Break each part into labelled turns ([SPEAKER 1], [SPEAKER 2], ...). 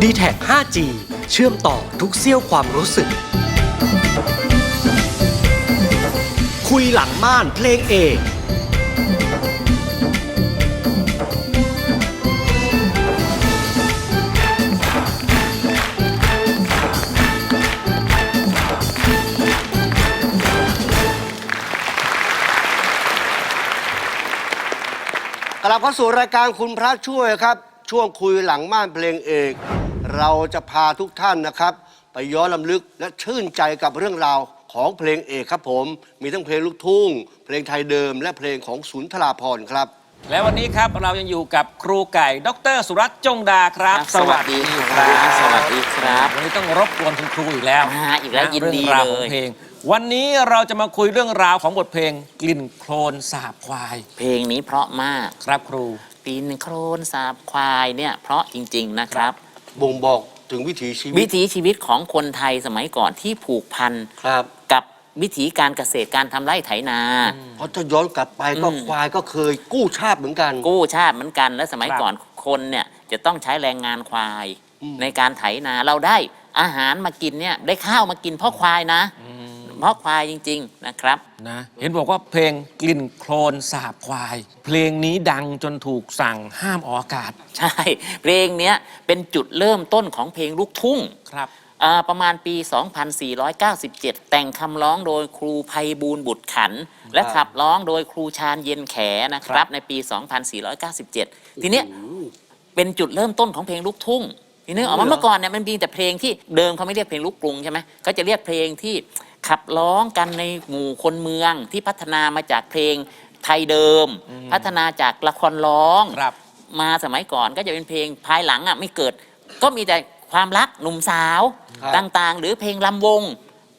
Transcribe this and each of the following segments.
[SPEAKER 1] d t แท 5G เชื่อมต่อทุกเสี้ยวความรู้สึก คุยหลังม่านเพลงเอก
[SPEAKER 2] ลับเข้าสู่รายการคุณพระช่วยครับ ช่วงคุยหลังม่านเพลงเอก เราจะพาทุกท่านนะครับ ไปย้อนลำลึกและชื่นใจกับเรื่องราวของเพลงเอกครับผม มีทั้งเพลงลูกทุ่ง เพลงไทยเดิม และเพลงของสุนทราพรณ์ครับ
[SPEAKER 3] และวันนี้ครับเรายังอยู่กับครูไก่ ดร สุรัตน์จงดาครับ
[SPEAKER 4] ครับสวัสดีครับ สวัสดีครับ
[SPEAKER 3] วันนี้ต้องรบกวนคุณครูอีกแล้ว
[SPEAKER 4] อ่าอีกแล้วะยินดี
[SPEAKER 3] รื่องราวของ
[SPEAKER 4] เลย
[SPEAKER 3] เพลง วันนี้เราจะมาคุยเรื่องราวของบทเพลงกลิ่นโคลนสาบควาย
[SPEAKER 4] เพลงนี้เพราะมาก
[SPEAKER 3] ครับครู
[SPEAKER 4] ปีนโครนสาบควายเนี่ยเพราะจริง ๆนะครับ
[SPEAKER 2] บ่งบอกถึงวิถีชีวิ
[SPEAKER 4] วิ
[SPEAKER 2] ต
[SPEAKER 4] ถีชีวิตของคนไทยสมัยก่อนที่ผูกพัน
[SPEAKER 2] ครับ
[SPEAKER 4] กับวิถีการเกษตรการทำไร่ไถนา
[SPEAKER 2] เพราะถ้าย้อนกลับไปก็
[SPEAKER 4] อืม
[SPEAKER 2] ควายก็เคยกู้ชาติเหมือนกัน
[SPEAKER 4] กู้ชาติเหมือนกันและสมัย
[SPEAKER 3] ครับ
[SPEAKER 4] ก่อนคนเนี่ยจะต้องใช้แรงงานควาย
[SPEAKER 2] อืม
[SPEAKER 4] ในการไถนาเราได้อาหารมากินเนี่ยได้ข้าวมากินเพราะควายนะ เพราะควายจริง ๆ นะครับ
[SPEAKER 3] นะเห็นบอกว่าเพลงกลิ่นโคลนสาบควาย เพลงนี้ดังจนถูกสั่งห้ามออกอากาศ
[SPEAKER 4] ใช่ เพลงเนี้ยเป็นจุดเริ่มต้นของเพลงลูกทุ่ง
[SPEAKER 3] ครับ
[SPEAKER 4] อ่าประมาณปี 2497 แต่งคำร้องโดยครูไพบูลย์บุตรขัน และขับร้องโดยครูชาญเย็นแขนะค
[SPEAKER 3] ครั
[SPEAKER 4] รับ
[SPEAKER 3] บ
[SPEAKER 4] ในปี 2497 ทีเนี้ยเป็นจุดเริ่มต้นของเพลงลูกทุ่งทีนี้ออกมาเมื่อก่อนเนี่ยมันมีแต่เพลงที่เดิมเขาไม่เรียกเพลงลูกกรุงใช่ไหมก็จะเรียกเพลงที่ ขับร้องกันในหมู่คนเมืองที่พัฒนามาจากเพลงไทยเดิม พัฒนาจากละครร้อง
[SPEAKER 3] ครับ
[SPEAKER 4] มาสมัยก่อนก็จะเป็นเพลงภายหลังอะไม่เกิด ก็มีแต่ความรักหนุ่มสาว
[SPEAKER 2] ครับ
[SPEAKER 4] ต่างๆ หรือเพลงลำวง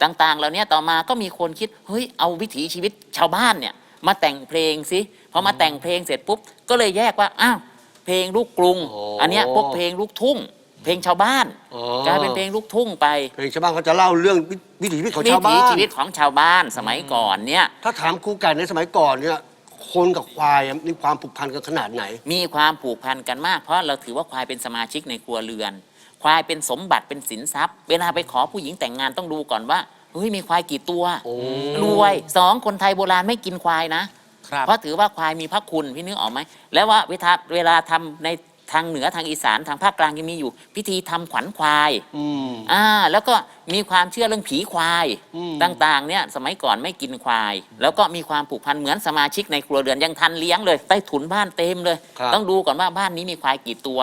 [SPEAKER 4] ต่างๆเหล่านี้ต่อมาก็มีคนคิดเฮ้ยเอาวิถีชีวิตชาวบ้านเนี่ยมาแต่งเพลงสิพอมาแต่งเพลงเสร็จปุ๊บก็เลยแยกว่าอ้าวเพลงลูกกรุง
[SPEAKER 2] โอ้
[SPEAKER 4] อันเนี้ยพวกเพลงลูกทุ่ง เพลงชาวบ้าน
[SPEAKER 2] อ๋อ
[SPEAKER 4] กลายเป็นเพลงลูกทุ่งไป
[SPEAKER 2] เพลงชาวบ้านเขาจะเล่าเรื่องวิวิถีชีวิตของ
[SPEAKER 4] วิ
[SPEAKER 2] ชาว
[SPEAKER 4] ถี
[SPEAKER 2] บ้าน
[SPEAKER 4] ชีวิตของชาวบ้านสมัยก่อนเนี่ย
[SPEAKER 2] ถ้าถามครูไก่ในสมัยก่อนเนี่ยคนกับควายมีความผูกพันกันขนาดไหน
[SPEAKER 4] มีความผูกพันกันมาก เพราะเราถือว่าควายเป็นสมาชิกในครัวเรือน ควายเป็นสมบัติเป็นสินทรัพย์ เวลาไปขอผู้หญิงแต่งงานต้องดูก่อนว่าเฮ้ยมีควายกี่ตัว
[SPEAKER 2] โอ้
[SPEAKER 4] รวยสองคนไทยโบราณไม่กินควายนะ
[SPEAKER 3] ครับ
[SPEAKER 4] เพราะถือว่าควายมีพระคุณพี่นึกออกไหมแล้วว่าเวลาเวลาทำใน ทางเหนือทางอีสานทางภาคกลางยังมีอยู่ พิธีทำขวัญควาย
[SPEAKER 2] อืม
[SPEAKER 4] อ่าแล้วก็มีความเชื่อเรื่องผีควาย
[SPEAKER 2] อืม
[SPEAKER 4] ต่างๆเนี่ยสมัยก่อนไม่กินควาย แล้วก็มีความผูกพันเหมือนสมาชิกในครัวเรือนยังทันเลี้ยงเลยใต้ถุนบ้านเต็มเลย
[SPEAKER 2] ครับ
[SPEAKER 4] ต้องดูก่อนว่าบ้านนี้มีควายกี่ตัว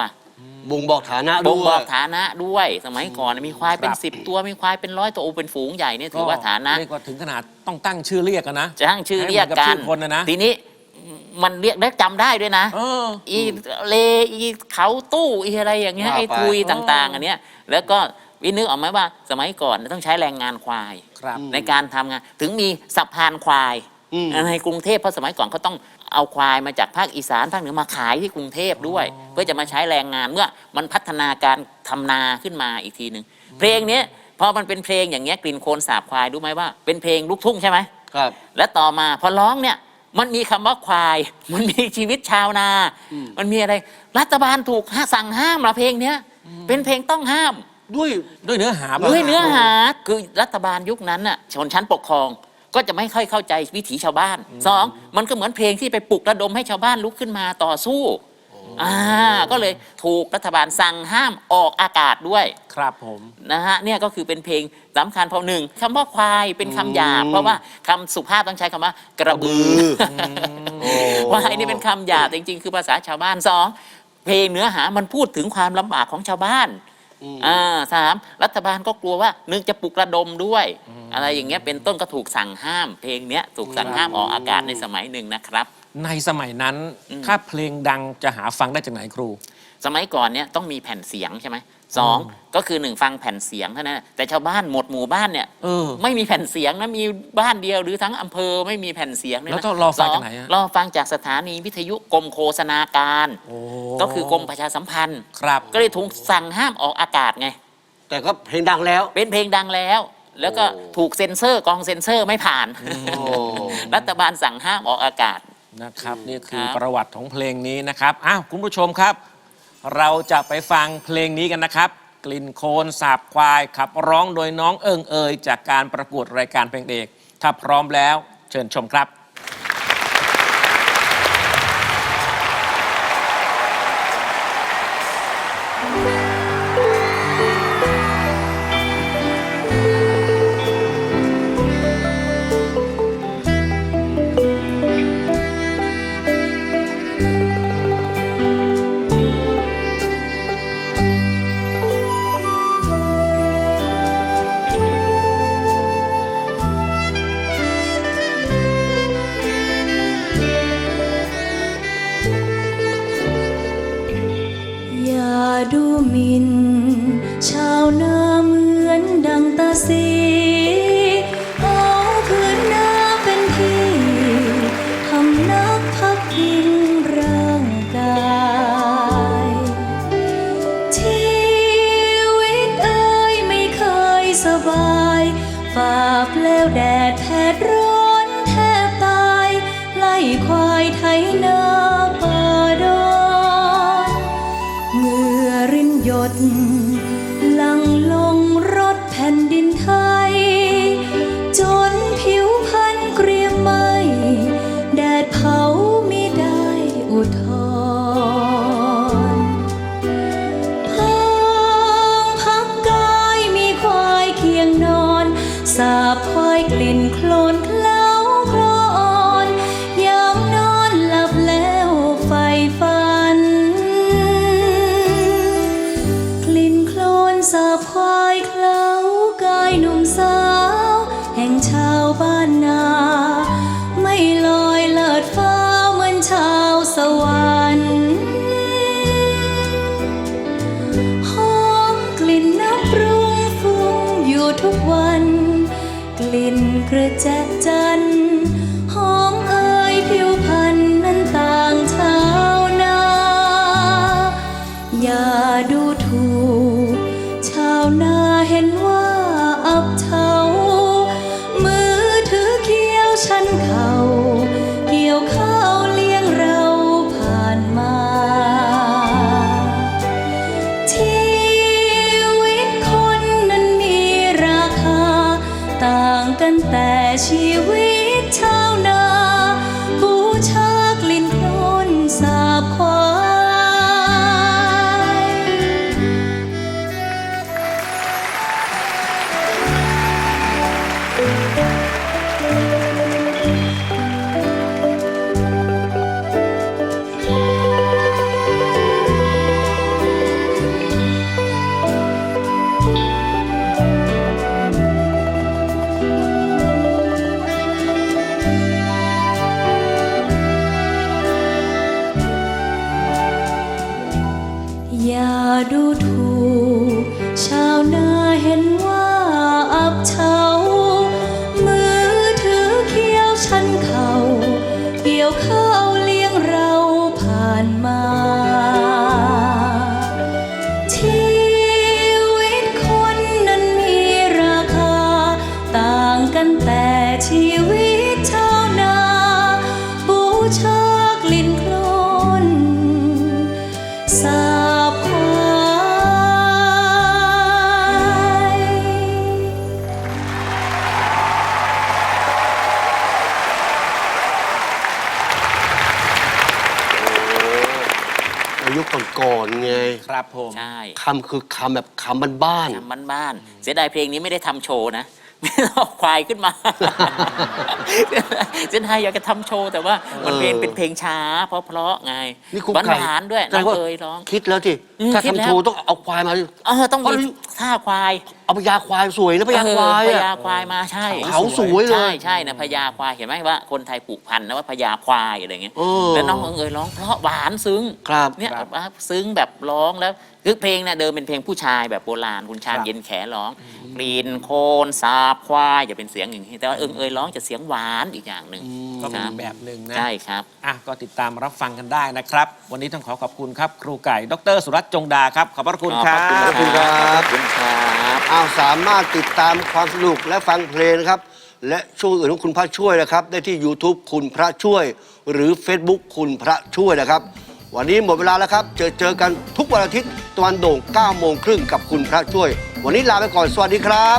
[SPEAKER 2] บ่งบอกฐานะ
[SPEAKER 4] บ่ง
[SPEAKER 2] ด้ว
[SPEAKER 4] บอยกฐานะด้วย สมัยก่อนมีควายเป็น
[SPEAKER 3] ครับ
[SPEAKER 4] สิบตัวมีควายเป็นร้อยตัวโอเป็นฝูงใหญ่เนี่ยถือว่าฐานะ
[SPEAKER 3] เรียกว่าถึงขนาดต้องตั้งชื่อเรียกกันนะ
[SPEAKER 4] จะตั้งชื่อเรียก
[SPEAKER 3] ให้
[SPEAKER 4] กั
[SPEAKER 3] เหมื
[SPEAKER 4] น
[SPEAKER 3] อนกับชื่อคนนะนะ
[SPEAKER 4] ทีนี้ มันเรียกได้จำได้ด้วยนะ
[SPEAKER 3] เออ
[SPEAKER 4] อีเลอีเขาตู้อีอะไรอย่างเงี้ย
[SPEAKER 2] ว่าไป
[SPEAKER 4] ไอ้ทุยต่างๆอันเนี้ยแล้วก็วินึกออกไหมว่าสมัยก่อนต้องใช้แรงงานควาย
[SPEAKER 3] ครับ
[SPEAKER 4] ในการทำงานถึงมีสะพานควาย
[SPEAKER 2] อืม
[SPEAKER 4] ในกรุงเทพเพราะสมัยก่อนเขาต้องเอาควายมาจากภาคอีสานภาคเหนือมาขายที่กรุงเทพด้วย เพื่อจะมาใช้แรงงานเมื่อมันพัฒนาการทำนาขึ้นมาอีกทีหนึ่งเพลงเนี้ยพอมันเป็นเพลงอย่างเงี้ยกลิ่นโคลนสาบควายรู้ไหมว่าเป็นเพลงลูกทุ่งใช่ไหม
[SPEAKER 2] ครับ
[SPEAKER 4] และต่อมาพอร้องเนี่ย มันมีคำว่าควาย มันมีชีวิตชาวนา
[SPEAKER 2] อืม
[SPEAKER 4] มันมีอะไร รัฐบาลถูกสั่งห้ามละเพลงเนี้ยเป็นเพลงต้องห้าม
[SPEAKER 2] ด้วย
[SPEAKER 3] ด้วยเนื้อหา
[SPEAKER 4] ด้วยเนื้อหาคือรัฐบาลยุคนั้นน่ะชนชั้นปกครองก็จะไม่ค่อยเข้าใจวิถีชาวบ้านสองมันก็เหมือนเพลงที่ไปปลุกระดมให้ชาวบ้านลุกขึ้นมาต่อสู้ อ่าก็เลยถูกรัฐบาลสั่งห้ามออกอากาศด้วย
[SPEAKER 3] ครับผม
[SPEAKER 4] นะฮะเนี่ยก็คือเป็นเพลงสำคัญเพราะหนึ่งคำว่าควายเป็นคำหยาบ
[SPEAKER 2] อืม
[SPEAKER 4] เพราะว่าคำสุภาพต้องใช้คำว่ากระบือ
[SPEAKER 2] โอ้
[SPEAKER 4] ควายนี่เป็นคำหยาบจริง ๆ คือภาษาชาวบ้านสองเพลงเนื้อหามันพูดถึงความลำบากของชาวบ้าน
[SPEAKER 2] อืม
[SPEAKER 4] อ่าสามรัฐบาลก็กลัวว่านึกจะปลุกระดมด้วย อะไรอย่างเงี้ยเป็นต้นก็ถูกสั่งห้าม เพลงเนี้ยถูกสั่งห้ามออกอากาศในสมัยหนึ่งนะครับ
[SPEAKER 3] ในสมัยนั้น
[SPEAKER 4] อืม
[SPEAKER 3] ถ้าเพลงดังจะหาฟังได้จากไหนครู
[SPEAKER 4] สมัยก่อนเนี่ยต้องมีแผ่นเสียงใช่ไหมสองก็คือหนึ่งฟังแผ่นเสียงเท่านั้นนะแต่ชาวบ้านหมดหมู่บ้านเนี่ย
[SPEAKER 3] เออ
[SPEAKER 4] ไม่มีแผ่นเสียงนะมีบ้านเดียวหรือทั้งอำเภอไม่มีแผ่นเสียงเนี่ยนะ
[SPEAKER 3] แล้วต้องรอฟังจากไหนฮะ
[SPEAKER 4] รอฟังจากสถานีวิทยุกรมโฆษณาการ
[SPEAKER 3] โอ้
[SPEAKER 4] ก็คือกรมประชาสัมพันธ์
[SPEAKER 3] ครับ
[SPEAKER 4] ก็เลยถูกสั่งห้ามออกอากาศไง
[SPEAKER 2] แต่ก็เพลงดังแล้ว
[SPEAKER 4] เป็นเพลงดังแล้ว แล้วก็
[SPEAKER 2] โอ้
[SPEAKER 4] ถูกเซ็นเซอร์กองเซ็นเซอร์ไม่ผ่าน
[SPEAKER 2] โอ้
[SPEAKER 4] รัฐบาลสั่งห้ามออกอากาศ
[SPEAKER 3] นะครับนี่คือ
[SPEAKER 4] ครับ
[SPEAKER 3] ประวัติของเพลงนี้นะครับอ้าวคุณผู้ชมครับ เราจะไปฟังเพลงนี้กันนะครับ กลิ่นโคลนสาบควายขับร้องโดยน้องเอิงเอย จากการประกวดรายการเพลงเอกถ้าพร้อมแล้วเชิญชมครับ
[SPEAKER 5] ดูมิน ชาวนาเหมือนดังตาสีเอาพื้นนาเป็นที่ทำนักพักพิงร่างกาย ชีวิตเอ้ยไม่เคยสบายฝ่าเปลวแดดแผดร้อนแทบตาย ไล่ควายไถนา ลิ่นกระแจจันทร์ อายุก่อน
[SPEAKER 2] ๆไง
[SPEAKER 3] ครับผม
[SPEAKER 4] ใช่
[SPEAKER 2] คำคือคำแบบคำบ้าน
[SPEAKER 4] ทำบ้านๆเสียดายเพลงนี้ไม่ได้ทำโชว์นะไม่ได้ เอาควายขึ้นมา เสียดายอยากจะทำโชว์ แต่ว่ามันเป็น
[SPEAKER 2] เออ
[SPEAKER 4] เป็นเพลงช้า เพราะเพราะๆไง
[SPEAKER 2] นี่คุก
[SPEAKER 4] หวาน
[SPEAKER 2] ไก่
[SPEAKER 4] หวานๆด้วย
[SPEAKER 2] แสด
[SPEAKER 4] น้อง
[SPEAKER 2] ว่า
[SPEAKER 4] เอ๋ยร้อง
[SPEAKER 2] คิดแล้วที่
[SPEAKER 4] อืม
[SPEAKER 2] ถ้า
[SPEAKER 4] คิดแล้ว
[SPEAKER 2] ทำโชว์ต้องเอาควายมา
[SPEAKER 4] เออต้อง
[SPEAKER 2] เพราะ
[SPEAKER 4] มีท่าควาย
[SPEAKER 2] เอาพญาควายสวยนะพญาควาย
[SPEAKER 4] เออพ
[SPEAKER 2] อะ
[SPEAKER 4] ญาควายมาใช่
[SPEAKER 2] เขาสวยเลย
[SPEAKER 4] ใช่ใช่นะพญาควายเห็นไหมว่าคนไทยผูกพันนะว่าพญาควายอะไรเงี้ย
[SPEAKER 2] เออ
[SPEAKER 4] แล้วน้องเอ๋ยร้องเพราะหวานซึ้ง
[SPEAKER 2] ครับ
[SPEAKER 4] เนี่ยแบบซึ้งแบบร้องแล้วคือเพลงเนี่ยเดิมเป็นเพลงผู้ชายแบบโบราณคุณชาญเย็นแขร้อง กรีนโคนสาบควายอย่าเป็นเสียงอย่างนี้แต่ว่าเอิงเอยร้องจะเสียงหวานอีกอย่างหนึ่ง
[SPEAKER 3] ก็เป็นอีแบบหนึ่งนะ
[SPEAKER 4] ใช่ครับ
[SPEAKER 3] อะก็ติดตามรับฟังกันได้นะครับ วันนี้ต้องขอขอบคุณครับ ครูไก่ ดร สุรัตน์จงดาครับ ขอบพระคุณครับ
[SPEAKER 4] ขอบคุณครับขอบคุณครับ
[SPEAKER 2] อ้าวสามารถติดตามความสนุกและฟังเพลงครับ และช่วงอื่นของคุณพระช่วยนะครับ ได้ที่ YouTube คุณพระช่วย หรือ Facebook คุณพระช่วยนะครับ วันนี้หมดเวลาแล้วครับ เจอเจอกันทุกวันอาทิตย์ ตะวันโด่ง9โมงครึ่งกับคุณพระช่วย วันนี้ลาไปก่อนสวัสดีครับ